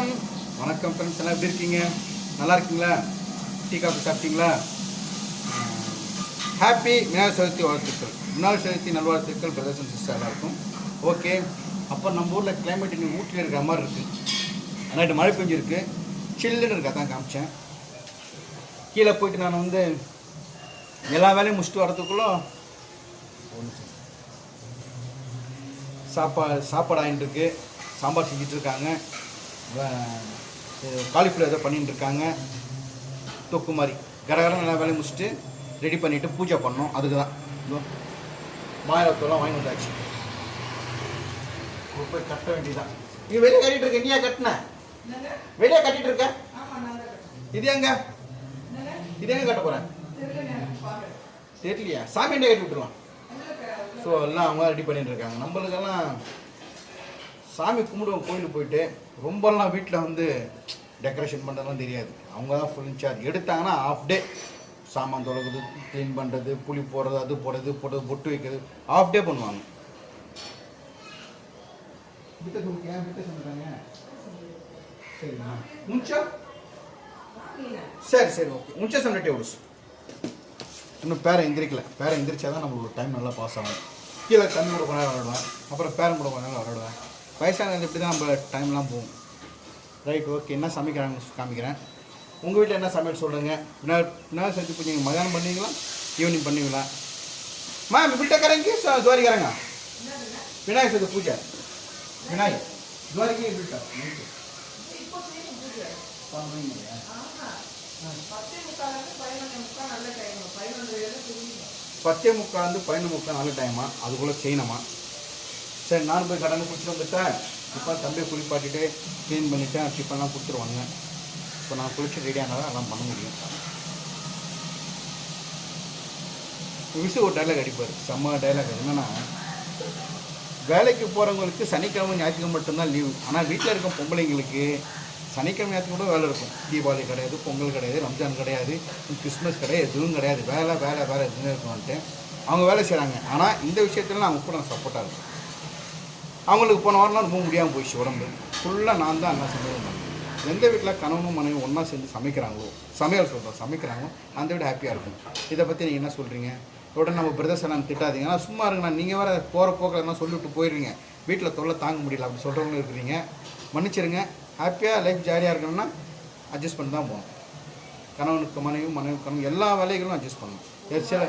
வணக்கம். வணக்கம் ஃப்ரெண்ட்ஸ் எல்லாம் எப்படி இருக்கீங்க? நல்லா இருக்கீங்களா? டீ காஃபி சாப்பிட்டீங்களா? ஹாப்பி விநாயகர் சதுர்த்தி வாழ்த்துக்கள். விநாயகர் சதுர்த்தி நல்வாழ்த்துக்கள் பிரதர்ஷன் சிஸ்டர் எல்லாருக்கும். ஓகே அப்போ நம்ம ஊரில் கிளைமேட் இன்னும் ஊட்டியில் இருக்கிற மாதிரி இருக்குது நைட்டு மழை பெஞ்சிருக்கு. சில்லுன்னு இருக்கா தான் காமிச்சேன். கீழே போயிட்டு நான் வந்து எல்லா வேலையும் முடிச்சுட்டு வரதுக்குள்ளே சாப்பாடு சாப்பாடு ஆகிட்டு இருக்கு. சாம்பார் செஞ்சிட்ருக்காங்க காலிஃப்ளவர் பண்ணிட்டு இருக்காங்க தொக்கு மாதிரி கடகரம் நல்லா வேலையை முடிச்சுட்டு ரெடி பண்ணிவிட்டு பூஜை பண்ணோம் அதுக்கு தான் இதோ மாயத்தூள்லாம் வாங்கி வந்தாச்சு. போய் கட்ட வேண்டியதான் நீ வெளியே கட்டிட்டு இருக்க. நீயா கட்டின? வெளியே கட்டிட்டு இருக்க? இது எங்க? இது எங்க கட்ட போறேன் தெரியலையா? சாமி கட்டி விட்டுருவான்? ஸோ எல்லாம் அவங்க ரெடி பண்ணிட்டு இருக்காங்க. நம்மளுக்கெல்லாம் சாமி கும்பிடுவோம் கோயிலுக்கு போயிட்டு ரொம்பலாம் வீட்டில் வந்து டெக்கரேஷன் பண்ணுறதுலாம் தெரியாது. அவங்க தான் ஃபுல் இன்சார்ஜ் எடுத்தாங்கன்னா ஆஃப் டே சாமான் தொலைக்குது க்ளீன் பண்ணுறது புளி போடுறது அது போடுறது போடுறது பொட்டு வைக்கிறது ஆஃப் டே பண்ணுவாங்க. சரி சரி ஓகே. முன்ச்சா சம்மிட்டே விடு இன்னும் பேரை எந்திரிக்கல. பேரை எந்திரிச்சா தான் நம்மளோட டைம் நல்லா பாஸ் ஆகும். கீழே தண்ணி கூட கொஞ்ச நேரம் விளையாடுவேன். அப்புறம் பேரன் கூட கொஞ்ச நேரம் விளையாடுவேன். வயசானது இப்படி தான் நம்ம டைம்லாம் போகும். ரைட் ஓகே என்ன சமைக்கிறாங்க காமிக்கிறேன். உங்கள் வீட்டில் என்ன சமையல் சொல்கிறேங்க விநாயகர் விநாயகர் சதுர்த்தி பூஜைங்க மதியானம் பண்ணுவீங்களா? ஈவினிங் பண்ணுவீங்களா? மேம் இப்படிட்டாக்காரங்க துவாரிக்காரங்க விநாயகர் சதுர்த்தி பூஜை. விநாயகர். துவாரிக்கே இப்படிட்டா பத்தே முக்கால் வந்து பதினொன்று முக்கால் நல்ல டைமா அதுக்குள்ளே செய்யணுமா? சரி நான் போய் கடனை குடிச்சிட்டு வந்துட்டேன். இப்போ தம்பியை குளிப்பாட்டிட்டு க்ளீன் பண்ணிவிட்டேன் டிஃபன்லாம் கொடுத்துருவாங்க இப்போ நான் குளிச்சு ரெடியானா தான் எல்லாம் பண்ண முடியும். விசு ஒரு டைலாக் அடிப்பார். செம்ம டைலாக் என்னன்னா வேலைக்கு போகிறவங்களுக்கு சனிக்கிழமை ஞாயிற்றுக்கிழமை மட்டும்தான் லீவு ஆனால் வீட்டில் இருக்க பொம்பளைங்களுக்கு சனிக்கிழமை ஞாயிற்றுக்கிழமை கூட வேலை இருக்கும். தீபாவளி கிடையாது பொங்கல் கிடையாது ரம்ஜான் கிடையாது கிறிஸ்மஸ் கிடையாது எதுவும் கிடையாது. வேலை வேலை வேலை எதுவுமே இருக்கும்ன்ட்டு அவங்க வேலை செய்கிறாங்க ஆனால் இந்த விஷயத்துலலாம் அவங்க கூட நான் சப்போர்ட்டாக இருக்கும் அவங்களுக்கு போன வாரம்லாம் ரொம்ப முடியாமல் போயிடுச்சு உடம்பு. ஃபுல்லாக நான் தான் எல்லாம் சமையல் பண்ணேன். எந்த வீட்டில் கணவனும் மனைவி ஒன்றா சேர்ந்து சமைக்கிறாங்களோ சமையல் சொல்கிறோம் சமைக்கிறாங்களோ அந்த வீடு ஹாப்பியாக இருக்கும். இதை பற்றி நீங்கள் என்ன சொல்கிறீங்க உடனே நம்ம பிரதர்ஸ் எல்லாம் திட்டாதீங்க. ஆனால் சும்மா இருங்கண்ணா நீங்கள் வேறு போகிற போக்கில் என்ன சொல்லிவிட்டு போயிடுறீங்க வீட்டில் தொல்லை தாங்க முடியல அப்படி சொல்கிறவங்களும் இருக்கிறீங்க. மன்னிச்சிருங்க. ஹாப்பியாக லைஃப் ஜாலியாக இருக்கணும்னா அட்ஜஸ்ட் பண்ணி தான் போகணும். கணவனுக்கு மனைவி மனைவி கணவன் எல்லா வேலைகளும் அட்ஜஸ்ட் பண்ணணும். சில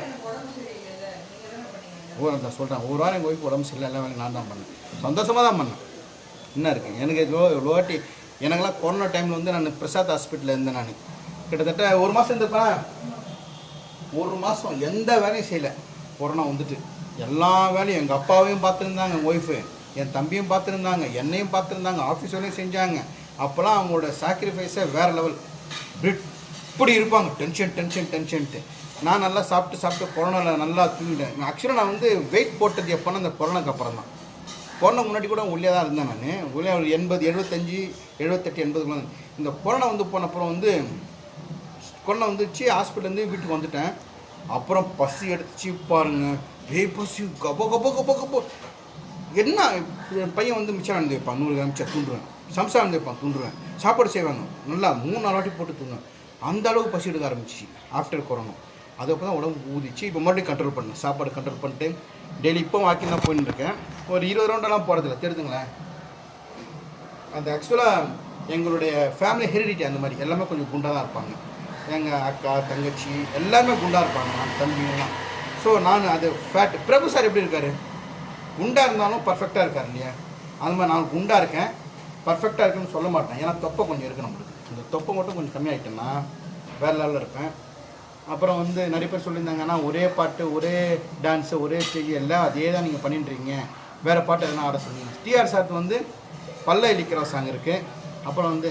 ஓ நான் சொல்கிறேன் ஒரு வாரம் எங்கள் ஒய்ஃப் உடம்பு சரியில்லை எல்லாம் வேலையும் நான் தான் பண்ணேன். சந்தோஷமாக தான் பண்ணேன். என்ன இருக்குது எனக்கு இவ்வளோ இவ்வளோ வாட்டி எனக்கெல்லாம் கொரோனா டைமில் வந்து நான் பிரசாத் ஹாஸ்பிட்டலில் இருந்தேன் நான். கிட்டத்தட்ட ஒரு மாதம் இருந்திருப்பேன்? ஒரு மாதம் எந்த வேலையும் செய்யலை. கொரோனா வந்துட்டு. எல்லா வேலையும் எங்கள் அப்பாவையும் பார்த்துருந்தாங்க என் ஒய்ஃபு. என் தம்பியும் பார்த்துருந்தாங்க என்னையும் பார்த்துருந்தாங்க ஆஃபீஸ் வேலையும் செஞ்சாங்க. அப்போல்லாம் அவங்களோட சாக்ரிஃபைஸே வேறு லெவல் இப்படி இருப்பாங்க. டென்ஷன் டென்ஷன் டென்ஷன்ட்டு நான் நல்லா சாப்பிட்டு சாப்பிட்டு கொரோனாவில் நல்லா தூங்கிட்டேன். ஆக்சுவலாக நான் வந்து வெயிட் போட்டது எப்போன்னா அந்த கொரோனாக்கு அப்புறம் தான். கொரோனா முன்னாடி கூட உள்ளே தான் இருந்தேன் நான். உள்ளே ஒரு எண்பது எழுபத்தஞ்சி எழுபத்தெட்டு எண்பதுக்குள்ள இந்த கொரோனா வந்து போன அப்புறம் வந்து கொரோனா வந்துச்சு ஹாஸ்பிட்டல்லேருந்து வீட்டுக்கு வந்துட்டேன். அப்புறம் பசி எடுத்துச்சு பாருங்க. வே பசி கபோ கபோ கபோ கபோ. என்ன? என் பையன் வந்து மிச்சம் வந்து வைப்பான் நூறு கிராம் மிச்சம் தூண்டுருவேன் சம்சா வந்து வைப்பான் தூண்டுருவேன் சாப்பாடு செய்வாங்க. நல்லா மூணு நாலு வாட்டி போட்டு தூங்குவேன் அந்த அளவுக்கு பசி எடுக்க ஆரம்பிச்சு ஆஃப்டர் கொரோனா அதுக்கப்புறம் தான் உடம்பு ஊதிச்சு இப்போ மறுபடியும் கண்ட்ரோல் பண்ணேன். சாப்பாடு கண்ட்ரோல் பண்ணிட்டு டெய்லி இப்போ வாக்கிங் தான் போயின்னு இருக்கேன். ஒரு இருபது ரவுண்டெல்லாம் போகிறதில்ல தெரிஞ்சுங்களேன். அந்த ஆக்சுவலாக எங்களுடைய ஃபேமிலி ஹெரிடிட்டி அந்த மாதிரி எல்லாமே கொஞ்சம் குண்டாக தான் இருப்பாங்க. எங்கள் அக்கா தங்கச்சி எல்லாமே குண்டாக இருப்பாங்க நான் தம்பிங்கெல்லாம் ஸோ நான் அது ஃபேட் பிரபு சார் எப்படி இருக்காரு? குண்டாக இருந்தாலும் பர்ஃபெக்டாக இருக்கார் இல்லையா? அந்த மாதிரி நான் குண்டாக இருக்கேன். பர்ஃபெக்டாக இருக்குன்னு சொல்ல மாட்டேன். ஏன்னா தொப்பை கொஞ்சம் இருக்குது நம்மளுக்கு. இந்த தொப்பை மட்டும் கொஞ்சம் கம்மியாகிட்டேன்னா வேறு லெவலில் இருப்பேன். அப்புறம் வந்து நிறைய பேர் சொல்லியிருந்தாங்கன்னா ஒரே பாட்டு ஒரே டான்ஸு ஒரே ஸ்டேஜ் எல்லாம் அதே தான் நீங்கள் பண்ணிட்டுருங்க வேறு பாட்டு எதனா ஆட சொன்னீங்க டிஆர் சாத் வந்து பல்ல இழிக்கிற சாங் இருக்குது அப்புறம் வந்து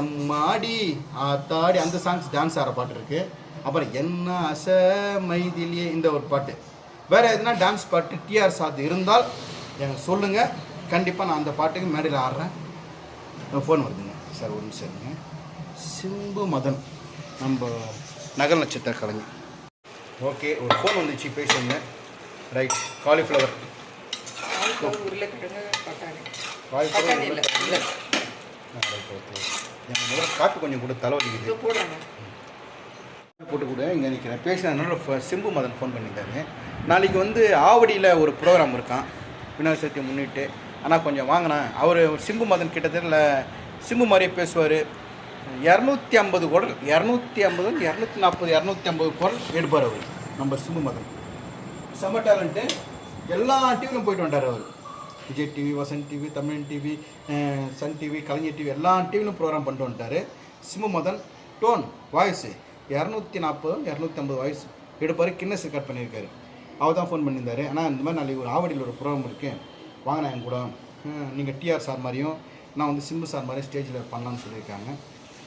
எம்மாடி ஆத்தாடி அந்த சாங்ஸ் டான்ஸ் ஆடுற பாட்டு இருக்குது அப்புறம் என்ன அச மைதிலியே இந்த ஒரு பாட்டு. வேறு எதுனா டான்ஸ் பாட்டு டிஆர் சாத் இருந்தால் எனக்கு சொல்லுங்கள் கண்டிப்பாக நான் அந்த பாட்டுக்கு மேடையில் ஆடுறேன். ஃபோன் வருதுங்க. சார் ஒன்று சரிங்க சிம்பு மதன். நம்ம நகர் நட்சத்திர கலைஞர் ஓகே ஒரு ஃபோன் வந்துச்சு பேசுங்க. ரைட் காலிஃப்ளவர் காப்பி கொஞ்சம் கொடு தலைவலிக்குது போட்டு கொடு இங்கே நிற்கிறேன் பேசினதுனால ஃப- சிம்பு மதன் ஃபோன் பண்ணியிருந்தாரு. நாளைக்கு வந்து ஆவடியில் ஒரு ப்ரோக்ராம் இருக்கான். விநாயகர் சதுர்த்தியை முன்னிட்டு. ஆனால் கொஞ்சம் வாங்கினேன். அவர் சிம்பு மதன் கிட்டத்தட்ட சிம்பு மாதிரியே பேசுவார். இரநூத்தி ஐம்பது குரல் இரநூத்தி ஐம்பது இரநூத்தி நாற்பது இரநூத்தி ஐம்பது குரல் எடுப்பார் அவர். நம்ம சிம்மு மதன் செம்ம டேலண்ட்டு எல்லா டிவிலும் போயிட்டு வந்தார் அவர். Vijay TV Vasan TV Tamil TV Sun TV Kalaignar TV எல்லா டிவிலும் ப்ரோக்ராம் பண்ணிட்டு வந்துட்டார். சிம்மு மதன் டோன் வாய்ஸு இரநூத்தி நாற்பது இரநூத்தி ஐம்பது வாய்ஸ் எடுப்பார். கின்னஸ் ரெக்கார்ட் பண்ணியிருக்காரு. அவர் தான் ஃபோன் பண்ணியிருந்தாரு. ஆனால் இந்த மாதிரி நாளைக்கு ஒரு ஆவடியில் ஒரு ப்ரோக்ராம் இருக்குது வாங்கினேன் என் கூட. நீங்கள் டிஆர் சார் மாதிரியும் நான் வந்து சிம்பு சார் மாதிரியும் ஸ்டேஜில் பண்ணலான்னு சொல்லியிருக்காங்க.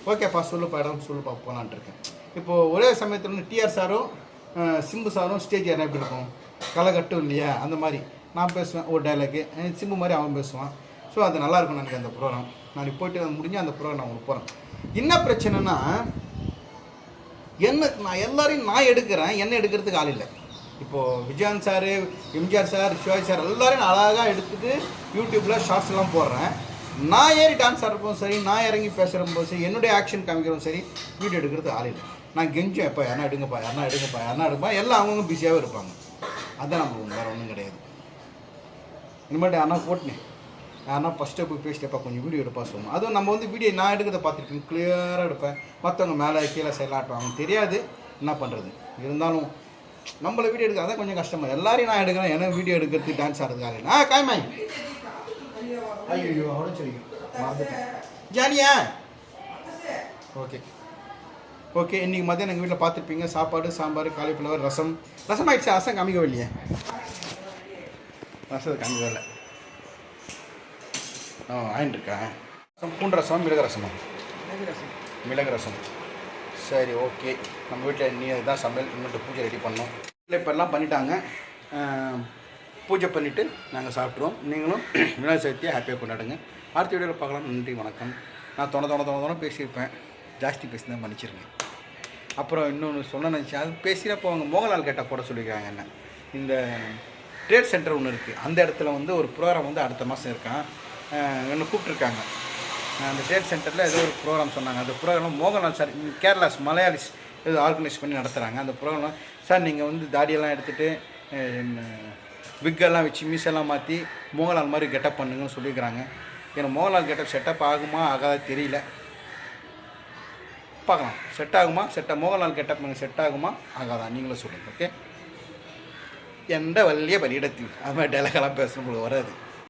ஓகேப்பா சொல்லுப்பா இடம் சொல்லுப்பா போகலான்ட்டு இருக்கேன். இப்போது ஒரே சமயத்தில் வந்து டிஆர் சாரும் சிம்பு சாரும் ஸ்டேஜ் என்ன எப்படி இருக்கும்? களை கட்டும் இல்லையா? அந்த மாதிரி. நான் பேசுவேன் ஒரு டைலாக்கு சிம்பு மாதிரி அவன் பேசுவான். ஸோ அது நல்லாயிருக்கும் எனக்கு அந்த ப்ரோக்ராம் நாளைக்கு போயிட்டு அது முடிஞ்சு அந்த ப்ரோக்ராம் நான் உங்களுக்கு போகிறேன் என்ன பிரச்சனைனா என்ன நான் எல்லாரையும் நான் எடுக்கிறேன் என்ன எடுக்கிறதுக்கு ஆள் இல்லை. இப்போது Vijayan sir MGR sir Sivaji sir எல்லாரையும் அழகாக எடுத்துட்டு யூடியூப்பில் ஷார்ட்ஸ் எல்லாம் போடுறேன். நான் ஏறி டான்ஸ் ஆடுறப்போ சரி நான் இறங்கி பேசுகிறப்போ சரி என்னுடைய ஆக்ஷன் காமிக்கிறோம் சரி வீடியோ எடுக்கிறது ஆள் இல்லை. நான் கெஞ்சும் எப்போ யாரா எடுங்கப்பா யாரா எடுங்கப்பா யாரா எடுப்பா எல்லாம் அவங்கவுங்க பிஸியாகவே இருப்பாங்க. அதான் நம்ம வேறு ஒன்றும் கிடையாது. இனிமேட்டு யாரா போட்டுனேன் யாரா ஃபஸ்ட்டு போய் பேசிட்டேப்பா கொஞ்சம் வீடியோ எடுப்பா சொல்லுவோம். அதுவும் நம்ம வந்து வீடியோ நான் எடுக்கிறத பார்த்துருப்பேன் கிளியராக எடுப்பேன். மற்றவங்க மேலே கீழே செயலாட்டுவாங்க தெரியாது என்ன பண்ணுறது இருந்தாலும் நம்மளை வீடியோ எடுக்க அதான் கொஞ்சம் கஷ்டமாக எல்லாரையும் நான் எடுக்கிறேன் ஏன்னா வீடியோ எடுக்கிறதுக்கு டான்ஸ் ஆடுறதுக்காக இல்லை. ஆ காய்மாய். ஐயோ அவ்வளோ சரிங்க மறந்துட்டேன். ஜானியா? ஓகே. ஓகே இன்றைக்கி மதியம் எங்கள் வீட்டில் பார்த்துருப்பீங்க. சாப்பாடு சாம்பார் காலிஃப்ளவர் ரசம். ரசம் ஆயிடுச்சு ரசம் காமிக்கவே இல்லையே ரசம் காமிக்கவே இல்லை ஆ ரசம் பூண்டு ரசம்? மிளகு ரசமா. மிளகு ரசம். சரி ஓகே. நம்ம வீட்டில் நீ தான் சமையல். இன்னொரு பூஜை ரெடி பண்ணோம் இல்லை இப்போ எல்லாம் பண்ணிட்டாங்க. பூஜை பண்ணிவிட்டு நாங்கள் சாப்பிட்ருவோம். நீங்களும் விநாயகர் சதுர்த்தியை ஹாப்பியாக கொண்டாடுங்க. அடுத்த வீடியோவில் பார்க்கலாம். நன்றி வணக்கம். நான் தொண தொண தொண தொண பேசியிருப்பேன். ஜாஸ்தி பேசினா தான் மன்னிச்சிருங்க. அப்புறம் இன்னொன்று சொன்ன நினச்சேன். அது பேசினப்போ அவங்க மோகன்லால் கேட்டால் போட சொல்லியிருக்காங்க என்ன. இந்த ட்ரேட் சென்டர் ஒன்று இருக்குது அந்த இடத்துல வந்து ஒரு ப்ரோக்ராம் வந்து அடுத்த மாதம் இருக்கான் என்ன கூப்பிட்ருக்காங்க அந்த ட்ரேட் சென்டரில் ஏதோ ஒரு ப்ரோக்ராம் சொன்னாங்க. அந்த ப்ரோக்ராம் மோகன்லால் சார் கேரளாஸ் மலையாளிஸ் ஏதோ ஆர்கனைஸ் பண்ணி நடத்துகிறாங்க அந்த ப்ரோக்ராம் சார் நீங்கள் வந்து தாடியெல்லாம் எடுத்துகிட்டு விக்கெல்லாம் வச்சு மீசெல்லாம் மாற்றி மோகன்லால் மாதிரி கெட்டப் பண்ணுங்கன்னு சொல்லியிருக்கிறாங்க. எனக்கு மோகன்லால் கெட்டப் செட்டப் ஆகுமா ஆகாதா தெரியல. பார்க்கலாம். செட் ஆகுமா செட் மோகன்லால் கெட்டப் செட் ஆகுமா ஆகாதா? நீங்களும் சொல்லுங்கள் ஓகே எந்த வழியே பலியிடத்தில்? அது மாதிரி டைலாகெல்லாம் பேசணும் உங்களுக்கு வராது.